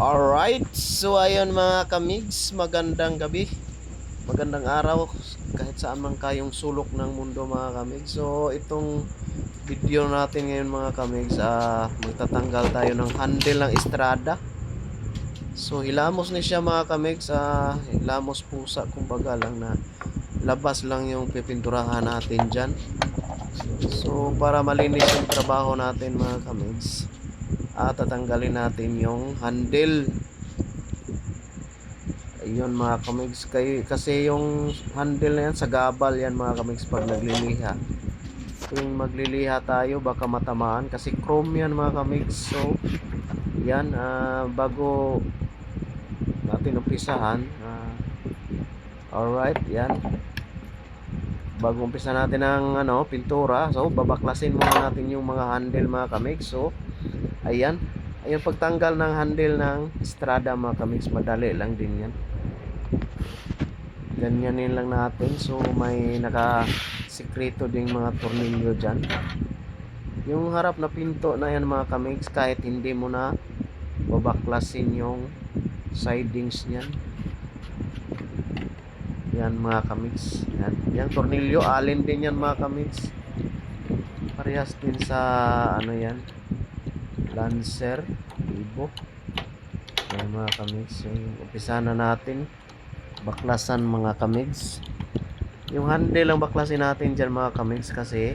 Alright, so ayun mga kamigs, magandang gabi, magandang araw kahit saan man kayong sulok ng mundo mga kamigs. So itong video natin ngayon mga kamigs, ah, magtatanggal tayo ng handle ng estrada. So hilamos ni siya mga kamigs, ah, hilamos pusa kumbaga lang na labas lang yung pipinturahan natin dyan. So para malinis yung trabaho natin mga kamigs at tatanggalin natin yung handle. Ayun mga kamigs. Kasi yung handle na yan sa gabal yan mga kamigs pag nagliliha. Tuwing magliliha tayo baka matamaan. Kasi chrome yan mga kamigs. So yan ah, bago natin umpisahan ah, alright yan. Bago umpisa natin ang ano pintura. So babaklasin muna natin yung mga handle mga kamigs. So Ayan. Ayan pagtanggal ng handle ng Strada mga kamigs. Madali lang din yan. Ganyanin lang natin. So may naka sikreto ding mga tornilyo dyan. Yung harap na pinto na yan mga kamigs kahit hindi mo na babaklasin yung sidings niyan. Yan mga kamigs. Yan. Yung tornilyo alin din yan mga kamigs. Parehas din sa ano yan Lancer, Ibo. Ayan mga kamigs. Yung umpisa na natin. Baklasan mga kamigs. Yung handle lang baklasin natin dyan mga kamigs kasi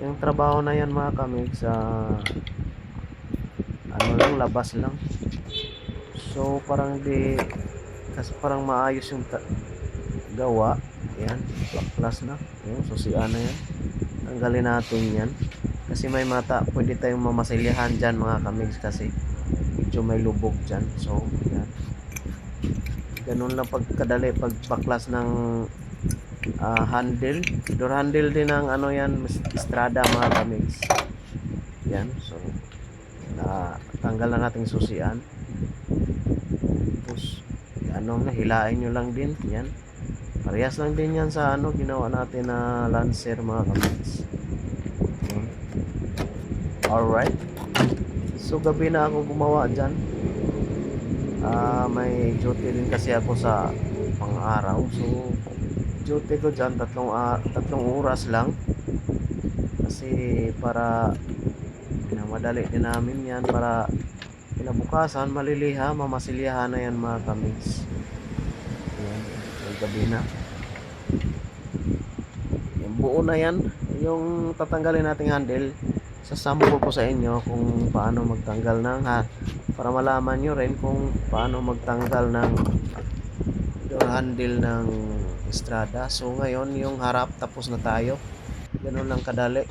yung trabaho na yan mga kamigs ah, ano lang, labas lang. So parang di kasi parang maayos yung gawa. Ayan, baklas na. Ayan, susian na yan. Tanggalin natin yan. Kasi may mata, pwede tayong mamasilyahan dyan mga kamigs kasi medyo may lubog dyan. So, yan. Ganun lang pagkadali pagbaklas ng ah, handle. Door handle din ng ano yan, Estrada mga kamigs. Yan. So, na tanggal na natin susian. Tapos, ano na, hilain nyo lang din. Yan. Parehas lang din yan sa ano, ginawa natin na Lancer mga kamigs. Alright. So gabi na ako gumawa dyan. Ah, may duty din kasi ako sa pang-araw. So duty ko dyan tatlong, ah, tatlong oras lang. Kasi para madali din namin yan para kinabukasan maliliha, mamasilyahan na yan mga kamigs. Yan, so gabi na. Yung buo na yan, yung tatanggalin nating handle, sasample ko sa inyo kung paano magtanggal ng ha para malaman nyo rin kung paano magtanggal ng door handle ng Estrada. So ngayon yung harap tapos na tayo. Ganun lang kadali.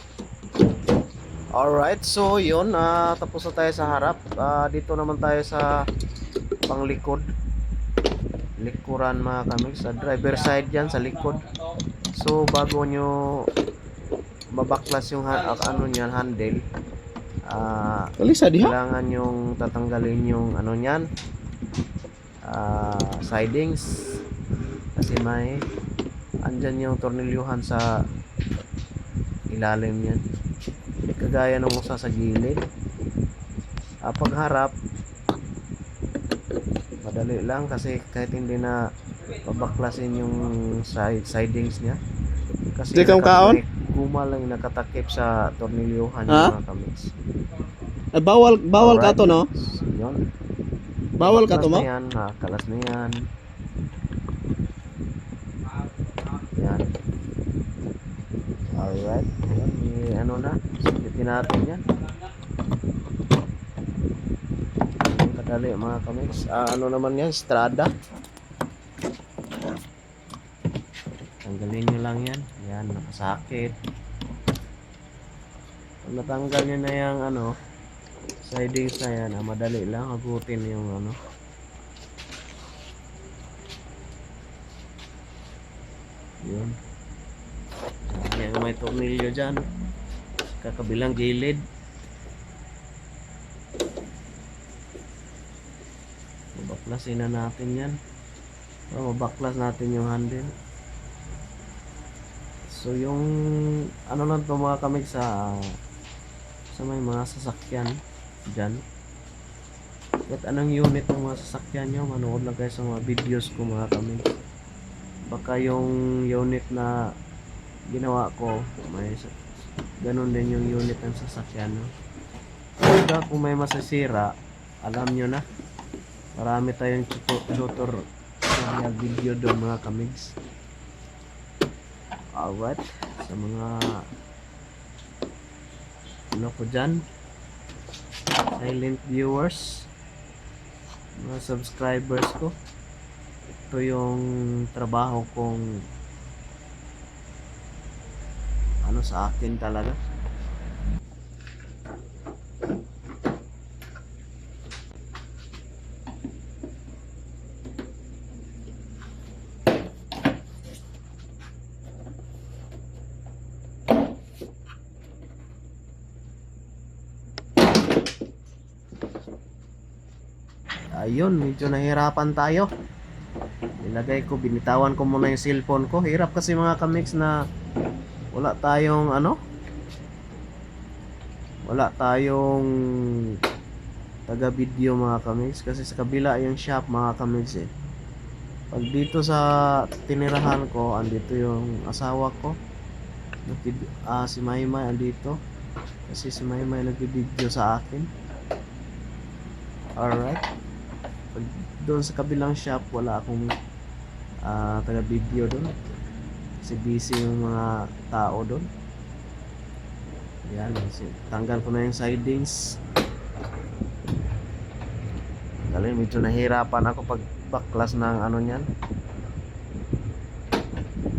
Alright so yun ah, tapos na tayo sa harap. Ah, dito naman tayo sa panglikod. Likuran mga kami sa driver side yan sa likod. So bago nyo babaklas yung ha- ah, ano niyan handle. Ah diha. kailangan yung tatanggalin yung ano niyan. Ah sidings. Kasi may andyan yung tornilyuhan sa ilalim niyan. Kagaya nung usa sa gilid. Ah, pagharap madali lang kasi kahit hindi na babaklasin yung side, sidings niya. Kasi Di kaon? Guma lang nakatakip sa tornilyuhan Ha? mga kamigs Eh, bawal bawal ka to no? yun Bawal ka to mo? Yan, ha, kalas na yan. Yan. Alright. May ano na. Sulitin natin yan. Kadali mga kamiks. Ah, ano naman yan? Strada. Tanggalin nyo lang yan. Nakasakit. Pag natanggal nyo na yung ano, sidings na yan, ah, madali lang agutin yung ano. Yun. Yan may tornilyo dyan. Sa kabilang gilid. Babaklasin na natin yan. Para mabaklas natin yung handle. So yung ano lang to mga kamig sa sa may mga sasakyan dyan Kahit anong unit ng mga sasakyan nyo, manood lang kayo sa mga videos ko mga kami. Baka yung unit na ginawa ko, may ganun din yung unit ng sasakyan. No? Kaya kung may masasira, alam nyo na. Marami tayong tuto- tutor tutorial video doon mga kamigs. Alright, sa mga ano ko dyan, silent viewers, mga subscribers ko. Ito yung trabaho kong ano sa akin talaga. Ayun, medyo nahirapan tayo. Nilagay ko, binitawan ko muna yung cellphone ko. Hirap kasi mga kamix na wala tayong ano? Wala tayong taga video mga kamix kasi sa kabila yung shop mga kamix eh. Pag dito sa tinirahan ko, andito yung asawa ko. Nakid, ah, si Maymay andito. Kasi si Maymay nag-video sa akin. Alright. Pag doon sa kabilang shop, wala akong ah, taga-video doon. Kasi busy yung mga tao doon. Yan, kasi tanggal ko na yung sidings. Galing, medyo nahirapan ako pag baklas ng ano niyan.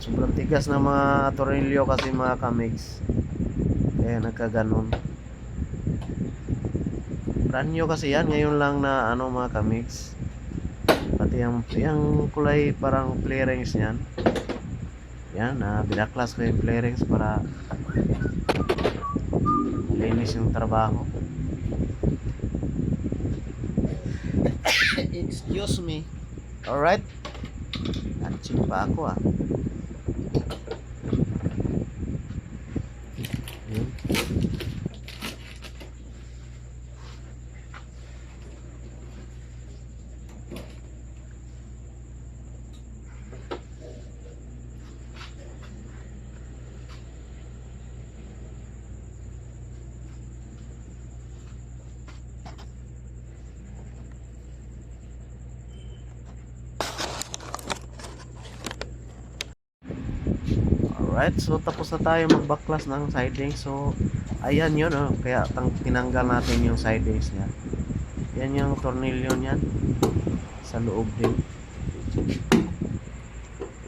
Sobrang tigas ng mga tornilyo kasi mga kamigs. Kaya nagkaganon. Brand new kasi yan. Ngayon lang na ano mga kamigs. Pati yung, yung kulay parang flarings niyan. Yan, na binaklas ko yung flarings para linis yung trabaho. Excuse me. Alright. Natching pa ako ah. Yun. Alright, so tapos na tayo magbaklas ng siding. So, ayan yun, oh. kaya tang tinanggal natin yung sidings niya. Yan yung tornilyo niyan. Sa loob din.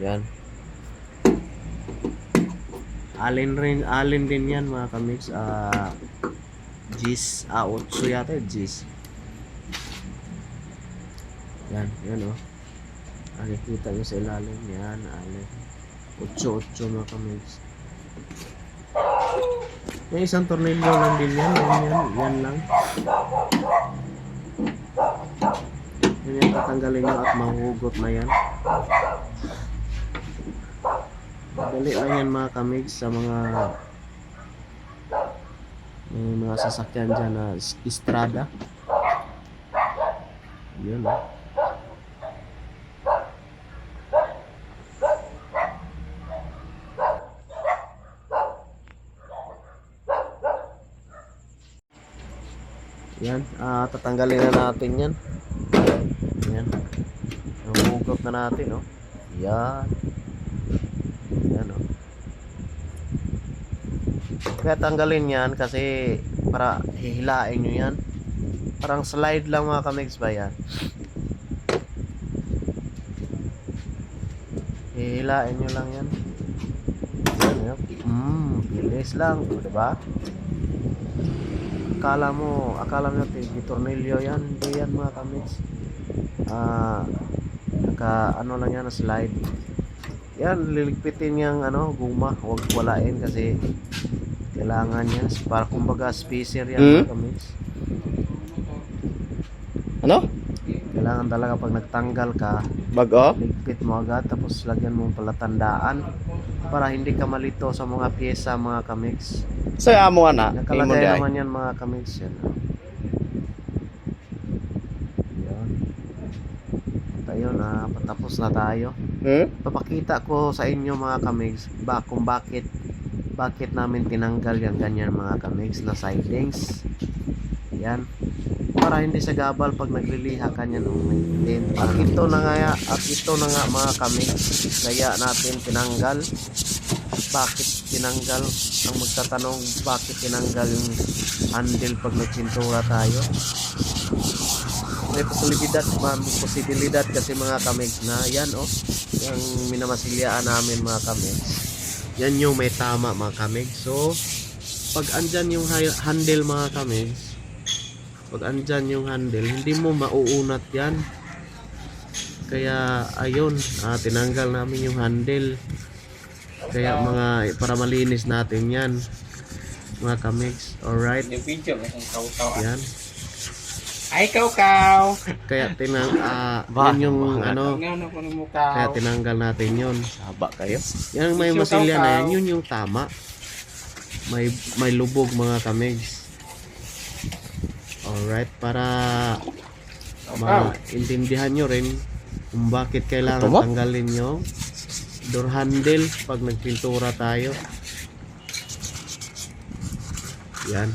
Yan. Alin rin, alin din yan mga kamix. Ah, Gis, ah, 8 yata yun, Gis. Yan, yan oh. Nakikita nyo sa ilalim. Yan, alin. 8-8 mga kamigs. May isang tornilyo lang din yan. Yan, yan, yan lang. Yan yung tatanggalin nyo at mahugot na yan. Madali lang yan mga kamigs sa mga mga sasakyan dyan na istrada. Yun oh. Yan, ah tatanggalin na natin yan. Yan. Nahugot na natin, oh. Yan. Yan, oh. Kaya tanggalin yan kasi para hihilain nyo yan. Parang slide lang mga kamigs ba yan. Hihilain nyo lang yan. Yan, yan. Mm, bilis lang, o, diba? Akala mo, akala mo di tornilyo yan, hindi yan mga kamigs. Ah, naka, ano lang yan, na slide. Yan, liligpitin yung ano, guma, huwag walain kasi kailangan yan, para kumbaga spacer yan Hmm? mga kamigs kailangan talaga pag nagtanggal ka bago? ligpit mo agad tapos lagyan mo palatandaan para hindi ka malito sa mga pyesa mga kamix. So amo na nakalagay Imo naman yan mga kamix yan. Tayo na ah, patapos na tayo. Hmm? papakita ko sa inyo mga kamix ba kung bakit bakit namin tinanggal yung ganyan mga kamix na sidings. Yan para hindi sa gabal pag nagliliha kanyan din. At ito na nga at ito na nga mga kamigs kaya natin tinanggal. Bakit tinanggal? Ang magtatanong bakit tinanggal yung handle pag nagsintura tayo? may posibilidad may posibilidad kasi mga kamigs na yan oh yung minamasilyaan namin mga kamigs yan yung may tama mga kamigs so pag andyan yung handle mga kamigs pag andyan yung handle hindi mo mauunat yan. Kaya ayun ah, tinanggal namin yung handle. Kaya mga para malinis natin yan mga kamigs alright. Yung video, yan. Ay, kaw-kaw! kaya tinang ah, yun yung ano kaya tinanggal natin yun. Haba kayo. yan may masilya na yan. yun yung tama. May may lubog mga kamigs alright para maintindihan nyo rin kung bakit kailangan tanggalin yung door handle pag nagpintura tayo. Yan.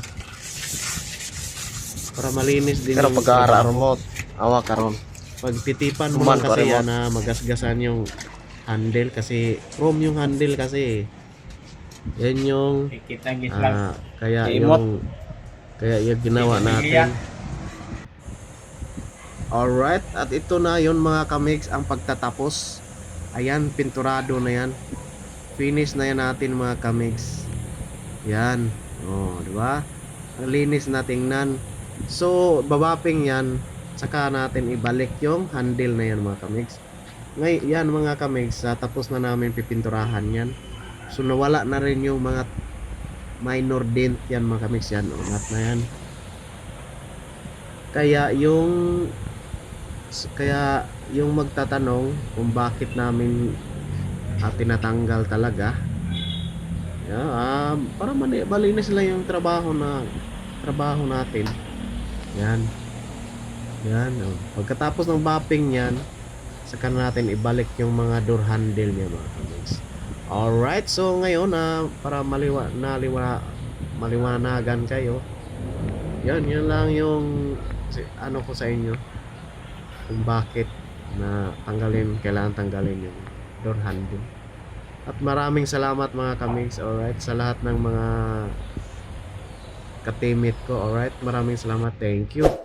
Para malinis din Pero yung pag mo, awa karon. pag titipan mo kasi yan na magasgasan yung handle kasi chrome yung handle kasi. Yan yung ah, kaya yung kaya yung ginawa natin. Alright at ito na yon mga kamigs ang pagtatapos. Ayan pinturado na yan. Finish na yan natin mga kamigs yan. Oh di ba? Ang linis na tingnan. So babaping yan. Saka natin ibalik yung handle na yan mga kamigs ngay yan mga kamigs ah, tapos na namin pipinturahan yan. So nawala na rin yung mga minor dent yan mga kamigs yan unat na yan. Kaya yung kaya yung magtatanong kung bakit namin ah, tinatanggal talaga yeah, ah, para mali, malinis lang yung trabaho na trabaho natin. Yan. Yan oh. pagkatapos ng mapping yan saka natin ibalik yung mga door handle niya mga kamigs alright so ngayon ah, para maliwa, naliwa, maliwanagan kayo. Yan yun lang yung ano ko sa inyo. Kung bakit na tanggalin kailangan tanggalin yung door handle. At maraming salamat mga kamigs alright sa lahat ng mga katimit ko alright. Maraming salamat thank you